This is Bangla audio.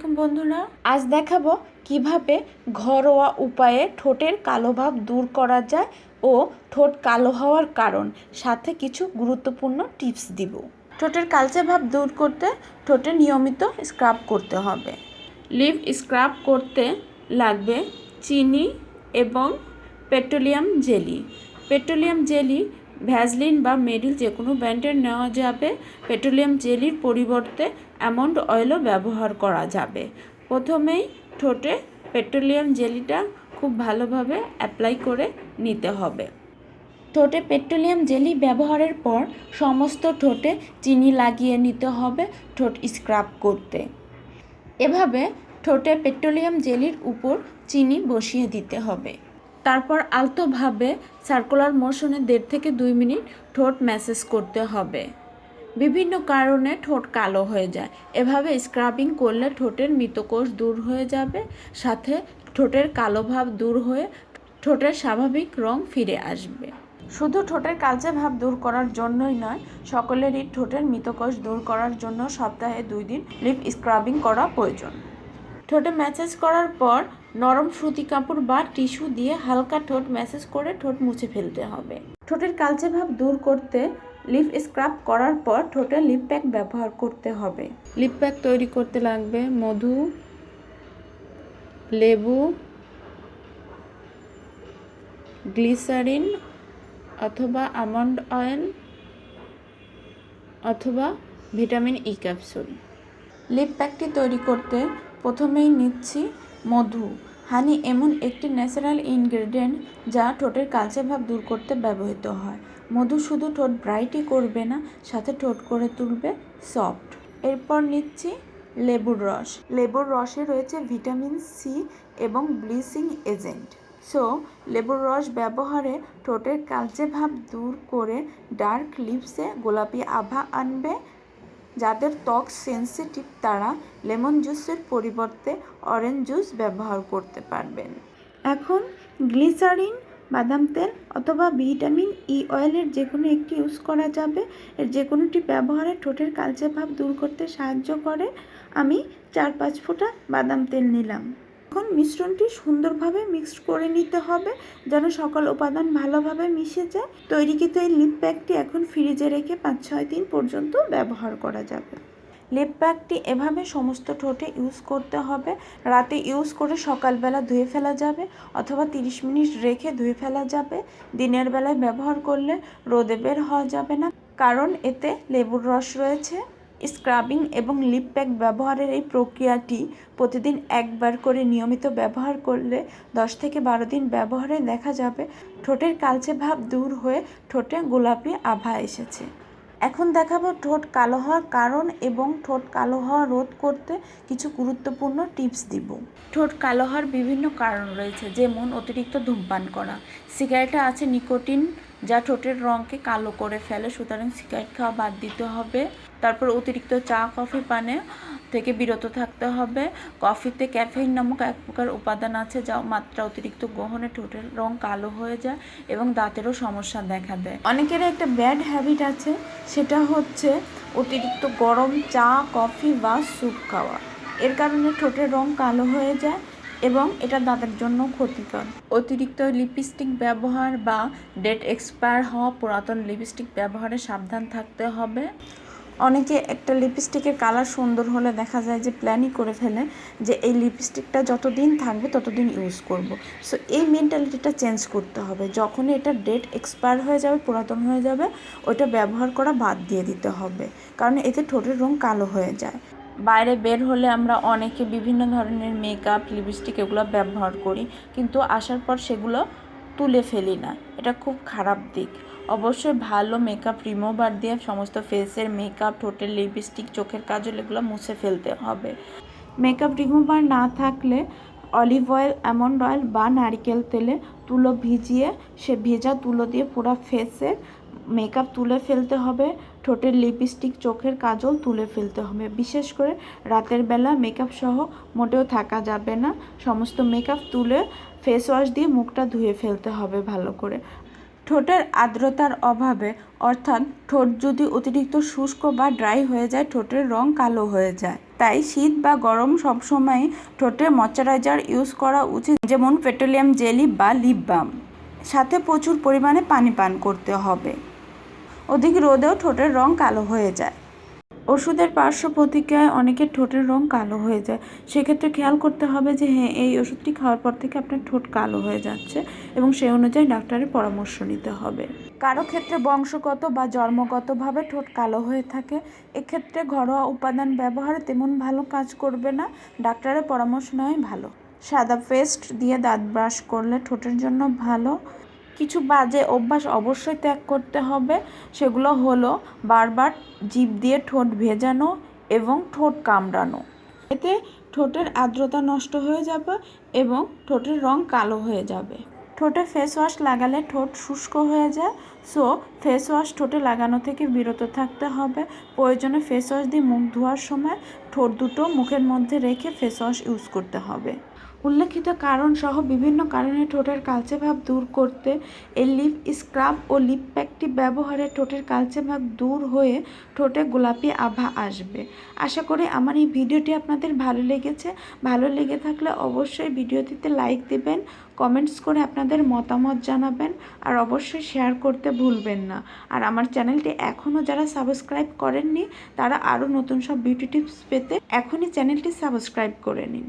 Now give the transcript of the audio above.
আলাইকুম বন্ধুরা। আজ দেখাবো কীভাবে ঘরোয়া উপায়ে ঠোঁটের কালো ভাব দূর করা যায় ও ঠোঁট কালো হওয়ার কারণ। সাথে কিছু গুরুত্বপূর্ণ টিপস দিব। ঠোঁটের কালচে ভাব দূর করতে ঠোঁটে নিয়মিত স্ক্রাব করতে হবে। লিভ স্ক্রাব করতে লাগবে চিনি এবং petroleum jelly. Petroleum jelly Vaseline বা মেডিল যে কোনো ব্র্যান্ডের নেওয়া যাবে। পেট্রোলিয়াম জেলির পরিবর্তে অ্যামন্ড অয়েলও ব্যবহার করা যাবে। প্রথমেই ঠোঁটে পেট্রোলিয়াম জেলিটা খুব ভালোভাবে অ্যাপ্লাই করে নিতে হবে। ঠোঁটে পেট্রোলিয়াম জেলি ব্যবহারের পর সমস্ত ঠোঁটে চিনি লাগিয়ে নিতে হবে ঠোঁট স্ক্রাব করতে। এভাবে ঠোঁটে পেট্রোলিয়াম জেলির উপর চিনি বসিয়ে দিতে হবে। তারপর আলতোভাবে সার্কুলার মোশনে দেড় থেকে দুই মিনিট ঠোঁট ম্যাসেজ করতে হবে। বিভিন্ন কারণে ঠোঁট কালো হয়ে যায়। এভাবে স্ক্রাবিং করলে ঠোঁটের মৃতকোষ দূর হয়ে যাবে, সাথে ঠোঁটের কালো ভাব দূর হয়ে ঠোঁটের স্বাভাবিক রং ফিরে আসবে। শুধু ঠোঁটের কালচে ভাব দূর করার জন্যই নয়, সকলেরই ঠোঁটের মৃতকোষ দূর করার জন্য সপ্তাহে দুই দিন লিপ স্ক্রাবিং করা প্রয়োজন। ঠোঁটে ম্যাসেজ করার পর নরম সুতি কাপড় বা টিস্যু দিয়ে হালকা ঠোঁট ম্যাসেজ করে ঠোঁট মুছে ফেলতে হবে। ঠোঁটের কালচে ভাব দূর করতে লিপ স্ক্রাব করার পর ঠোঁটে লিপ প্যাক ব্যবহার করতে হবে। লিপ প্যাক তৈরি করতে লাগবে মধু লেবু গ্লিসারিন অথবা আমন্ড অয়েল অথবা ভিটামিন ই ক্যাপসুল। লিপ প্যাকটি তৈরি করতে প্রথমেই নিচ্ছি মধু। হানি এমন একটি ন্যাচারাল ইনগ্রেডিয়েন্ট যা ঠোঁটের কালচে ভাব দূর করতে ব্যবহৃত হয়। মধু শুধু ঠোঁট ব্রাইটই করবে না, সাথে ঠোঁট করে তুলবে সফট। এরপর নিচ্ছি লেবুর রস। লেবুর রসে রয়েছে ভিটামিন সি এবং ব্লিচিং এজেন্ট। সো, লেবুর রস ব্যবহারে ঠোঁটের কালচে ভাব দূর করে ডার্ক লিপসে গোলাপি আভা আনবে যাদের ত্বক সেন্সিটিভ তারা লেমন জুসের পরিবর্তে অরেঞ্জ জুস ব্যবহার করতে পারবেন। এখন গ্লিসারিন বাদাম তেল অথবা ভিটামিন ই অয়েলের যে কোনো একটি ইউজ করা যাবে। এর যে কোনোটি ব্যবহারে ঠোঁটের কালচে ভাব দূর করতে সাহায্য করে। আমি চার পাঁচ ফোঁটা বাদাম তেল নিলাম। এখন মিশ্রণটি সুন্দরভাবে মিক্সড করে নিতে হবে, যেন সকল উপাদান ভালোভাবে মিশে যায়। তৈরিকৃত এই লিপ প্যাকটি এখন ফ্রিজে রেখে পাঁচ ছয় দিন পর্যন্ত ব্যবহার করা যাবে। লিপ প্যাকটি এভাবে সমস্ত ঠোঁটে ইউজ করতে হবে। রাতে ইউজ করে সকালবেলা ধুয়ে ফেলা যাবে অথবা তিরিশ মিনিট রেখে ধুয়ে ফেলা যাবে। দিনের বেলায় ব্যবহার করলে রোদে বের হওয়া যাবে না, কারণ এতে লেবুর রস রয়েছে। স্ক্রাবিং এবং লিপ প্যাক ব্যবহারের এই প্রক্রিয়াটি প্রতিদিন একবার করে নিয়মিত ব্যবহার করলে দশ থেকে বারো দিন ব্যবহারে দেখা যাবে ঠোঁটের কালচে ভাব দূর হয়ে ঠোঁটে গোলাপি আভা এসেছে। এখন দেখাবো ঠোঁট কালো হওয়ার কারণ এবং ঠোঁট কালো হওয়া রোধ করতে কিছু গুরুত্বপূর্ণ টিপস দিব। ঠোঁট কালো হওয়ার বিভিন্ন কারণ রয়েছে, যেমন অতিরিক্ত ধূমপান করা, সিগারেটে আছে নিকোটিন যা ঠোঁটের রঙকে কালো করে ফেলে, সুতরাং সিগারেট খাওয়া বাদ দিতে হবে। তারপর অতিরিক্ত চা, কফি পানে থেকে বিরত থাকতে হবে। কফিতে ক্যাফেইন নামক এক প্রকার উপাদান আছে, যা মাত্রা অতিরিক্ত গ্রহণে ঠোঁটের রং কালো হয়ে যায় এবং দাঁতেরও সমস্যা দেখা দেয়। অনেকের একটা ব্যাড হ্যাবিট আছে, সেটা হচ্ছে অতিরিক্ত গরম চা, কফি বা স্যুপ খাওয়া। এর কারণে ঠোঁটের রং কালো হয়ে যায় এবং এটা দাঁতের জন্য ক্ষতিকর। অতিরিক্ত লিপস্টিক ব্যবহার বা ডেট এক্সপায়ার হওয়া পুরাতন লিপস্টিক ব্যবহারে সাবধান থাকতে হবে। অনেকে একটা লিপস্টিকের কালার সুন্দর হলে দেখা যায় যে প্ল্যানই করে ফেলে যে এই লিপস্টিকটা যতদিন থাকবে ততদিন ইউজ করব। সো এই মেন্টালিটিটা চেঞ্জ করতে হবে। যখনই এটা ডেট এক্সপায়ার হয়ে যাবে, পুরাতন হয়ে যাবে, ওইটা ব্যবহার করা বাদ দিয়ে দিতে হবে। কারণ এতে ঠোঁটের রং কালো হয়ে যায়। বাইরে বের হলে আমরা অনেকে বিভিন্ন ধরনের মেকআপ লিপস্টিক এগুলো ব্যবহার করি, কিন্তু আসার পর সেগুলো তুলে ফেলি না। এটা খুব খারাপ দিক। অবশ্যই ভালো মেকআপ রিমুভার দিয়ে সমস্ত ফেসের মেকআপ ঠোঁটের লিপস্টিক চোখের কাজল এগুলো মুছে ফেলতে হবে। মেকআপ রিমুভার না থাকলে অলিভ অয়েল অ্যামন্ড অয়েল বা নারিকেল তেলে তুলো ভিজিয়ে, সে ভেজা তুলো দিয়ে পুরো ফেসে মেকআপ তুলে ফেলতে হবে। ঠোঁটের লিপস্টিক, চোখের কাজল তুলে ফেলতে হবে। বিশেষ করে রাতের বেলা মেকআপ সহ মোটেও থাকা যাবে না। সমস্ত মেকআপ তুলে ফেস ওয়াশ দিয়ে মুখটা ধুয়ে ফেলতে হবে ভালো করে। ঠোঁটের আর্দ্রতার অভাবে, অর্থাৎ ঠোঁট যদি অতিরিক্ত শুষ্ক বা ড্রাই হয়ে যায়, ঠোঁটের রং কালো হয়ে যায়। তাই শীত বা গরম সবসময় ঠোঁটে ময়শ্চারাইজার ইউজ করা উচিত, যেমন পেট্রোলিয়াম জেলি বা লিপ বাম সাথে প্রচুর পরিমাণে পানি পান করতে হবে। অধিক রোদেও ঠোঁটের রং কালো হয়ে যায়। ওষুধের পার্শ্ব প্রতিক্রিয়ায় অনেকের ঠোঁটের রং কালো হয়ে যায়। সেক্ষেত্রে খেয়াল করতে হবে যে হ্যাঁ এই ওষুধটি খাওয়ার পর থেকে আপনার ঠোঁট কালো হয়ে যাচ্ছে এবং সেই অনুযায়ী ডাক্তারের পরামর্শ নিতে হবে। কারও ক্ষেত্রে বংশগত বা জন্মগতভাবে ঠোঁট কালো হয়ে থাকে। এক্ষেত্রে ঘরোয়া উপাদান ব্যবহারে তেমন ভালো কাজ করবে না। ডাক্তারের পরামর্শ নেওয়াই ভালো। সাদা পেস্ট দিয়ে দাঁত ব্রাশ করলে ঠোঁটের জন্য ভালো। কিছু বাজে অভ্যাস অবশ্যই ত্যাগ করতে হবে। সেগুলো হলো বারবার জিভ দিয়ে ঠোঁট ভেজানো এবং ঠোঁট কামড়ানো। এতে ঠোঁটের আর্দ্রতা নষ্ট হয়ে যাবে এবং ঠোঁটের রং কালো হয়ে যাবে। ঠোঁটে ফেস ওয়াশ লাগালে ঠোঁট শুষ্ক হয়ে যায়। সো ফেস ওয়াশ ঠোঁটে লাগানো থেকে বিরত থাকতে হবে। প্রয়োজনে ফেস ওয়াশ দিয়ে মুখ ধোয়ার সময় ঠোঁট দুটো মুখের মধ্যে রেখে ফেস ওয়াশ ইউজ করতে হবে। উল্লেখিত কারণ সহ বিভিন্ন কারণে ঠোঁটের কালচে ভাব দূর করতে এই লিপ স্ক্রাব ও লিপ প্যাকটি ব্যবহারে ঠোঁটের কালচে ভাব দূর হয়ে ঠোঁটে গোলাপি আভা আসবে। আশা করি আমার এই ভিডিওটি আপনাদের ভালো লেগেছে। ভালো লেগে থাকলে অবশ্যই ভিডিওটিতে লাইক দিবেন, কমেন্টস করে আপনাদের মতামত জানাবেন আর অবশ্যই শেয়ার করতে ভুলবেন না। আর আমার চ্যানেলটি এখনও যারা সাবস্ক্রাইব করেননি, তারা আরও নতুন সব বিউটি টিপস পেতে এখনই চ্যানেলটি সাবস্ক্রাইব করে নিন।